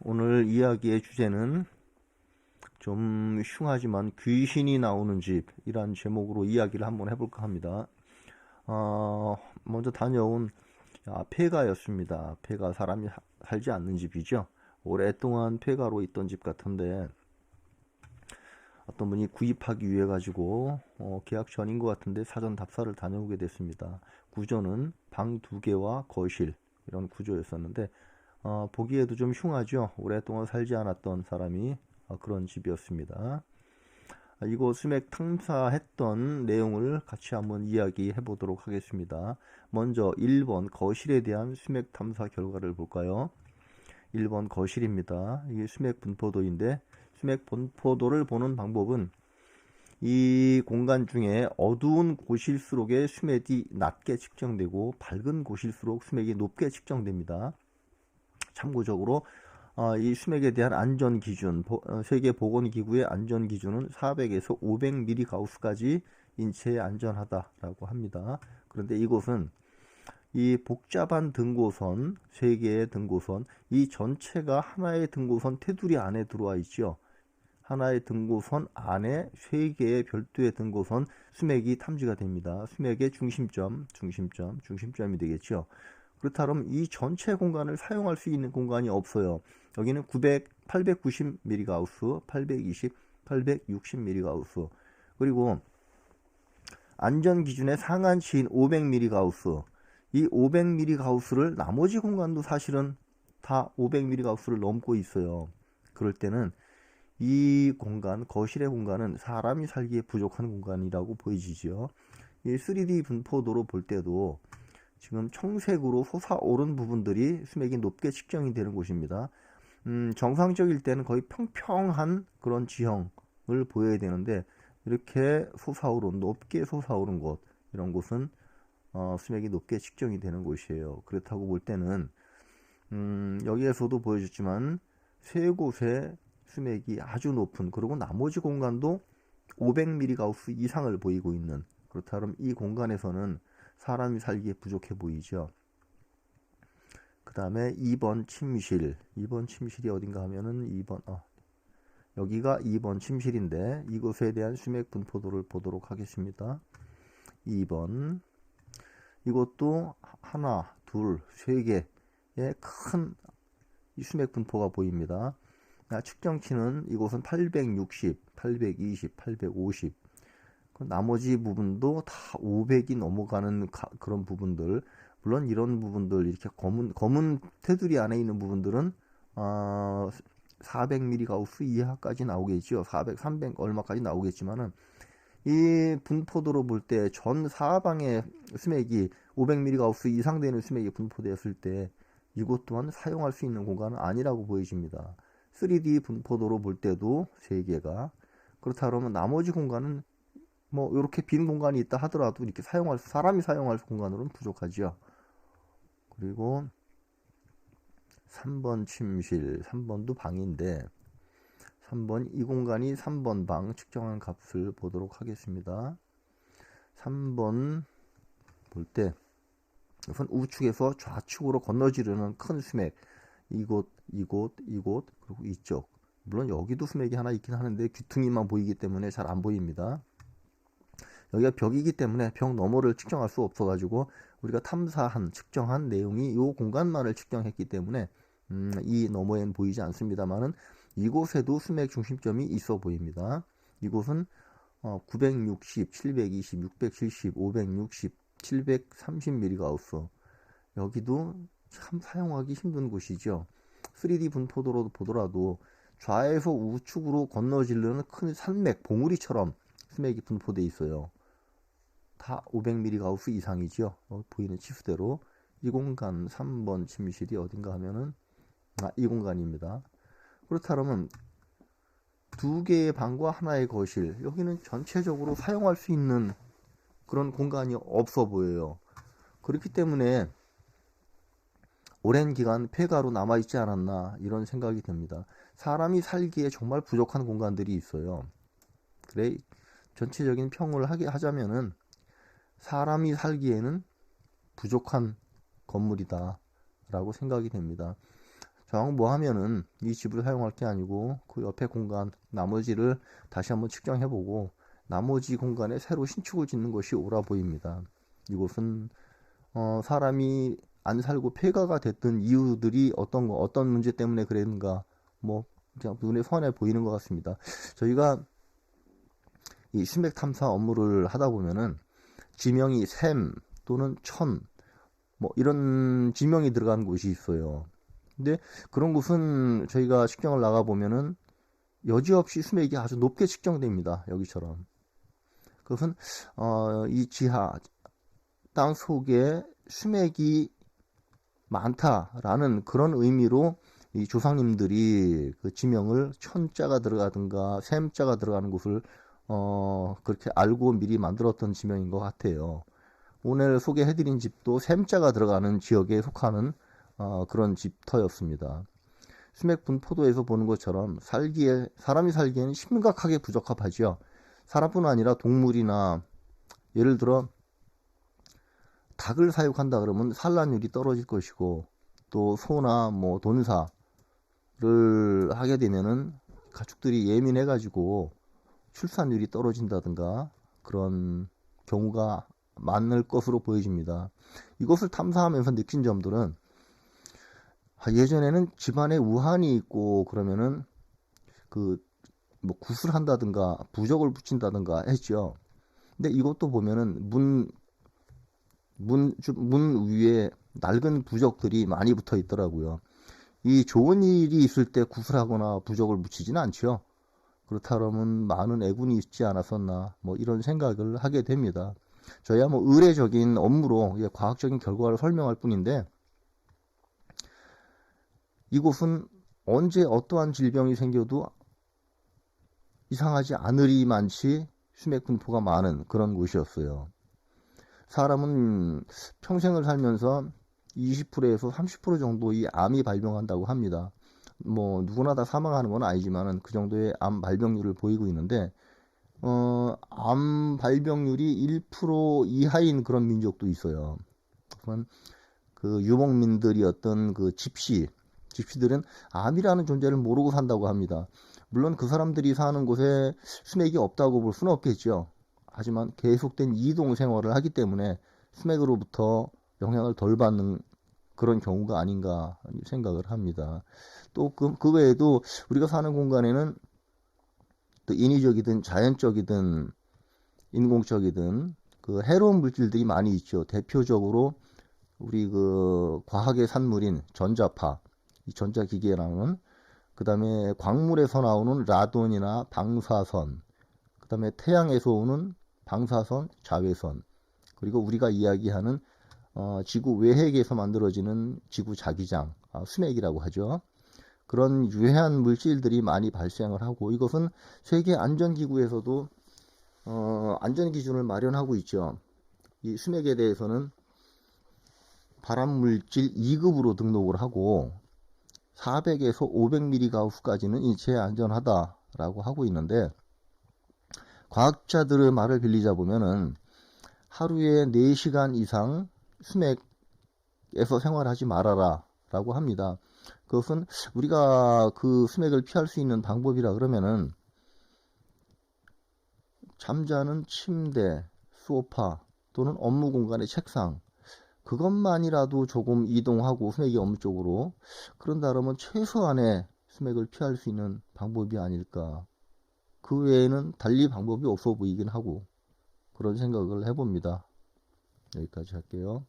오늘 이야기의 주제는 좀 흉하지만 귀신이 나오는 집 이란 제목으로 이야기를 한번 해볼까 합니다. 어, 먼저 다녀온 아, 폐가였습니다. 폐가 사람이 살지 않는 집이죠. 오랫동안 폐가로 있던 집 같은데 어떤 분이 구입하기 위해 가지고 어, 계약 전인 것 같은데 사전 답사를 다녀오게 됐습니다. 구조는 방 두 개와 거실 이런 구조였었는데 어, 보기에도 좀 흉하죠. 오랫동안 살지 않았던 사람이 어, 그런 집이었습니다. 아, 이곳 수맥 탐사했던 내용을 같이 한번 이야기해 보도록 하겠습니다. 먼저 1번 거실에 대한 수맥 탐사 결과를 볼까요? 1번 거실입니다. 이게 수맥 분포도인데 수맥 분포도를 보는 방법은 이 공간 중에 어두운 곳일수록의 수맥이 낮게 측정되고 밝은 곳일수록 수맥이 높게 측정됩니다. 참고적으로 어, 이 수맥에 대한 안전 기준, 어, 세계 보건기구의 안전 기준은 400에서 500mm 가우스까지 인체에 안전하다라고 합니다. 그런데 이곳은 이 복잡한 등고선, 세 개의 등고선, 이 전체가 하나의 등고선 테두리 안에 들어와 있죠. 하나의 등고선 안에 세 개의 별도의 등고선 수맥이 탐지가 됩니다. 수맥의 중심점, 중심점, 중심점이 되겠죠. 그렇다면 이 전체 공간을 사용할 수 있는 공간이 없어요. 여기는 900, 890mm 가우스, 820, 860mm 가우스. 그리고 안전 기준의 상한치인 500mm 가우스. 이 500mm 가우스를 나머지 공간도 사실은 다 500mm 가우스를 넘고 있어요. 그럴 때는 이 공간, 거실의 공간은 사람이 살기에 부족한 공간이라고 보여지지요. 이 3D 분포도로 볼 때도 지금 청색으로 솟아오른 부분들이 수맥이 높게 측정이 되는 곳입니다. 음, 정상적일 때는 거의 평평한 그런 지형을 보여야 되는데 이렇게 솟아오른 높게 솟아오른 곳 이런 곳은 어, 수맥이 높게 측정이 되는 곳이에요. 그렇다고 볼 때는 음, 여기에서도 보여줬지만 세 곳의 수맥이 아주 높은 그리고 나머지 공간도 500mm 가우스 이상을 보이고 있는 그렇다면 이 공간에서는 사람이 살기에 부족해 보이죠. 그 다음에 2번 침실 2번 침실이 어딘가 하면은 2번 어, 여기가 2번 침실인데 이곳에 대한 수맥 분포도를 보도록 하겠습니다. 2번 이것도 하나, 둘, 세 개의 큰 수맥 분포가 보입니다. 아, 측정치는 이곳은 860, 820, 850. 나머지 부분도 다 500이 넘어가는 가, 그런 부분들. 물론 이런 부분들 이렇게 검은 검은 테두리 안에 있는 부분들은 어, 400mm 가우스 이하까지 나오겠죠. 400, 300 얼마까지 나오겠지만은 이 분포도로 볼 때 전 사방에 스맥이 500mm 가우스 이상 되는 스맥이 분포되었을 때 이곳 또한 사용할 수 있는 공간은 아니라고 보여집니다. 3D 분포도로 볼 때도 3개가 그렇다 그러면 나머지 공간은 뭐 이렇게 빈 공간이 있다 하더라도 이렇게 사용할 사람이 사용할 공간으로는 부족하죠. 그리고 3번 침실, 3번도 방인데 3번 이 공간이 3번 방 측정한 값을 보도록 하겠습니다. 3번 볼 때 우선 우측에서 좌측으로 건너지르는 큰 수맥 이곳, 이곳, 이곳 그리고 이쪽 물론 여기도 수맥이 하나 있긴 하는데 귀퉁이만 보이기 때문에 잘 안 보입니다. 여기가 벽이기 때문에 벽 너머를 측정할 수 없어 가지고 우리가 탐사한 측정한 내용이 이 공간만을 측정했기 때문에 음, 이 너머엔 보이지 않습니다만은 이곳에도 수맥 중심점이 있어 보입니다. 이곳은 어, 960, 720, 670, 560, 730mm 가우스 여기도 참 사용하기 힘든 곳이죠. 3D 분포도로 보더라도 좌에서 우측으로 건너지르는 큰 산맥, 봉우리처럼 수맥이 분포되어 있어요. 다 500mm 가우스 이상이죠. 어, 보이는 치수대로 이 공간 3번 침실이 어딘가 하면은 아, 이 공간입니다. 그렇다면 두 개의 방과 하나의 거실 여기는 전체적으로 사용할 수 있는 그런 공간이 없어 보여요. 그렇기 때문에 오랜 기간 폐가로 남아있지 않았나 이런 생각이 듭니다. 사람이 살기에 정말 부족한 공간들이 있어요. 그래 전체적인 평을 하게 하자면은 사람이 살기에는 부족한 건물이다 라고 생각이 됩니다. 정뭐 하면은 이 집을 사용할 게 아니고 그 옆에 공간 나머지를 다시 한번 측정해 보고 나머지 공간에 새로 신축을 짓는 것이 옳아 보입니다. 이곳은 어, 사람이 안 살고 폐가가 됐던 이유들이 어떤 거 어떤 문제 때문에 그랬는가 뭐 그냥 눈에 선해 보이는 것 같습니다. 저희가 이 수맥 탐사 업무를 하다 보면은 지명이 샘 또는 천 뭐 이런 지명이 들어간 곳이 있어요. 근데 그런 곳은 저희가 측정을 나가 보면은 여지없이 수맥이 아주 높게 측정됩니다. 여기처럼. 그것은 어, 이 지하 땅 속에 수맥이 많다라는 그런 의미로 이 조상님들이 그 지명을 천자가 들어가든가 샘자가 들어가는 곳을 어, 그렇게 알고 미리 만들었던 지명인 것 같아요. 오늘 소개해드린 집도 샘자가 들어가는 지역에 속하는 어, 그런 집터였습니다. 수맥 분 포도에서 보는 것처럼 살기에 사람이 살기에는 심각하게 부적합하죠. 사람뿐 아니라 동물이나 예를 들어 닭을 사육한다 그러면 산란율이 떨어질 것이고 또 소나 뭐 돈사를 하게 되면은 가축들이 예민해 가지고 출산율이 떨어진다든가 그런 경우가 많을 것으로 보여집니다. 이것을 탐사하면서 느낀 점들은 아, 예전에는 집안에 우한이 있고 그러면은 그 뭐 구슬한다든가 부적을 붙인다든가 했죠. 근데 이것도 보면은 문, 문, 문 위에 낡은 부적들이 많이 붙어 있더라고요. 이 좋은 일이 있을 때 구슬하거나 부적을 붙이지는 않죠. 그렇다 그러면 많은 애군이 있지 않았었나 뭐 이런 생각을 하게 됩니다. 저희야 뭐 의례적인 업무로 과학적인 결과를 설명할 뿐인데 이곳은 언제 어떠한 질병이 생겨도 이상하지 않으리만치 수맥 분포가 많은 그런 곳이었어요. 사람은 평생을 살면서 20%에서 30% 정도 이 암이 발병한다고 합니다. 뭐 누구나 다 사망하는 건 아니지만은 그 정도의 암 발병률을 보이고 있는데 어, 암 발병률이 1% 이하인 그런 민족도 있어요. 그건 그 유목민들이었던 그 집시 집시들은 암이라는 존재를 모르고 산다고 합니다. 물론 그 사람들이 사는 곳에 수맥이 없다고 볼 수는 없겠죠. 하지만 계속된 이동 생활을 하기 때문에 수맥으로부터 영향을 덜 받는 그런 경우가 아닌가 생각을 합니다. 또그 그 외에도 우리가 사는 공간에는 또 인위적이든 자연적이든 인공적이든 그 해로운 물질들이 많이 있죠. 대표적으로 우리 그 과학의 산물인 전자파, 이 전자기계라는 그 다음에 광물에서 나오는 라돈이나 방사선, 그 다음에 태양에서 오는 방사선, 자외선, 그리고 우리가 이야기하는 어, 지구 외핵에서 만들어지는 지구 자기장, 아, 수맥이라고 하죠. 그런 유해한 물질들이 많이 발생을 하고 이것은 세계 안전기구에서도 어, 안전 기준을 마련하고 있죠. 이 수맥에 대해서는 발암물질 2급으로 등록을 하고 400에서 500mg 가우스까지는 인체에 안전하다라고 하고 있는데 과학자들의 말을 빌리자 보면은 하루에 4시간 이상 수맥에서 생활하지 말아라 라고 합니다. 그것은 우리가 그 수맥을 피할 수 있는 방법이라 그러면은 잠자는 침대, 소파 또는 업무 공간의 책상 그것만이라도 조금 이동하고 수맥이 업무 쪽으로 그런다 그러면 최소한의 수맥을 피할 수 있는 방법이 아닐까 그 외에는 달리 방법이 없어 보이긴 하고 그런 생각을 해봅니다. 여기까지 할게요.